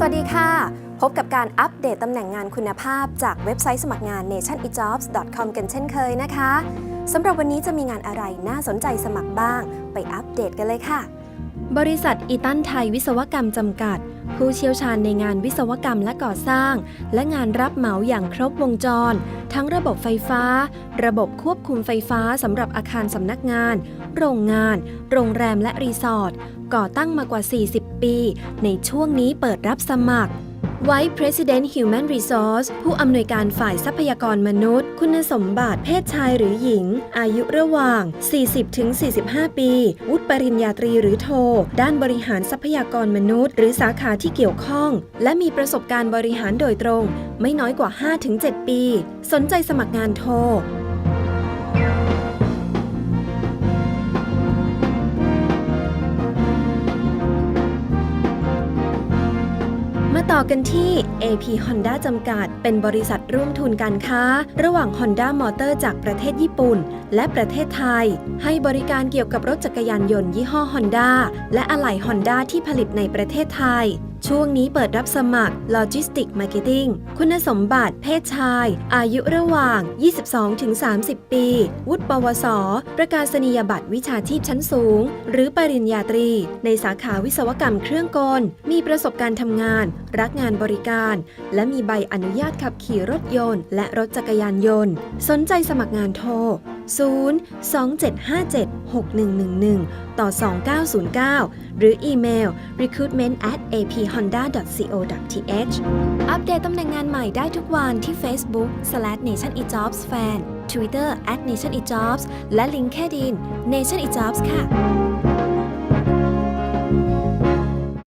สวัสดีค่ะ พบกับการอัปเดตตำแหน่งงานคุณภาพจากเว็บไซต์สมัครงาน nationejobs.com กันเช่นเคยนะคะสำหรับวันนี้จะมีงานอะไรน่าสนใจสมัครบ้าง ไปอัปเดตกันเลยค่ะ บริษัทอีตันไทยวิศวกรรมจำกัด ผู้เชี่ยวชาญในงานวิศวกรรมและก่อสร้าง และงานรับเหมาอย่างครบวงจร ทั้งระบบไฟฟ้า ระบบควบคุมไฟฟ้าสำหรับอาคารสำนักงาน โรงงาน โรงแรมและรีสอร์ทก่อตั้งมากว่า 40 ปี ในช่วงนี้เปิดรับสมัคร Vice President Human Resource ผู้อำนวยการฝ่ายทรัพยากรมนุษย์ คุณสมบัติเพศชายหรือหญิง อายุระหว่าง 40-45 ปี วุฒิปริญญาตรีหรือโท ด้านบริหารทรัพยากรมนุษย์ หรือสาขาที่เกี่ยวข้อง และมีประสบการณ์บริหารโดยตรง ไม่น้อยกว่า 5-7 ปี สนใจสมัครงานโทร ต่อกันที่ AP Honda จำกัด เป็นบริษัทร่วมทุนการค้า ระหว่าง Honda Motor จากประเทศญี่ปุ่น และประเทศไทย ให้บริการเกี่ยวกับรถจักรยานยนต์ยี่ห้อ Honda และอะไหล่ Honda ที่ผลิตในประเทศไทย ช่วงนี้เปิดรับสมัคร Logistic Marketing คุณสมบัติเพศชาย อายุระหว่าง 22-30 ปี วุฒิปวส ประกาศนียบัตรวิชาชีพชั้นสูง หรือปริญญาตรี ในสาขาวิศวกรรมเครื่องกล มีประสบการณ์ทำงาน รักงานบริการ และมีใบอนุญาตขับขี่รถยนต์ และรถจักรยานยนต์ สนใจสมัครงานโทร 0 2757 6111 ต่อ 2909 หรืออีเมล recruitment at aphonda.co.th อัปเดตตำแหน่งงานใหม่ได้ทุกวันที่ Facebook slash nationejobs fan Twitter at nationejobs และ LinkedIn nationejobs ค่ะ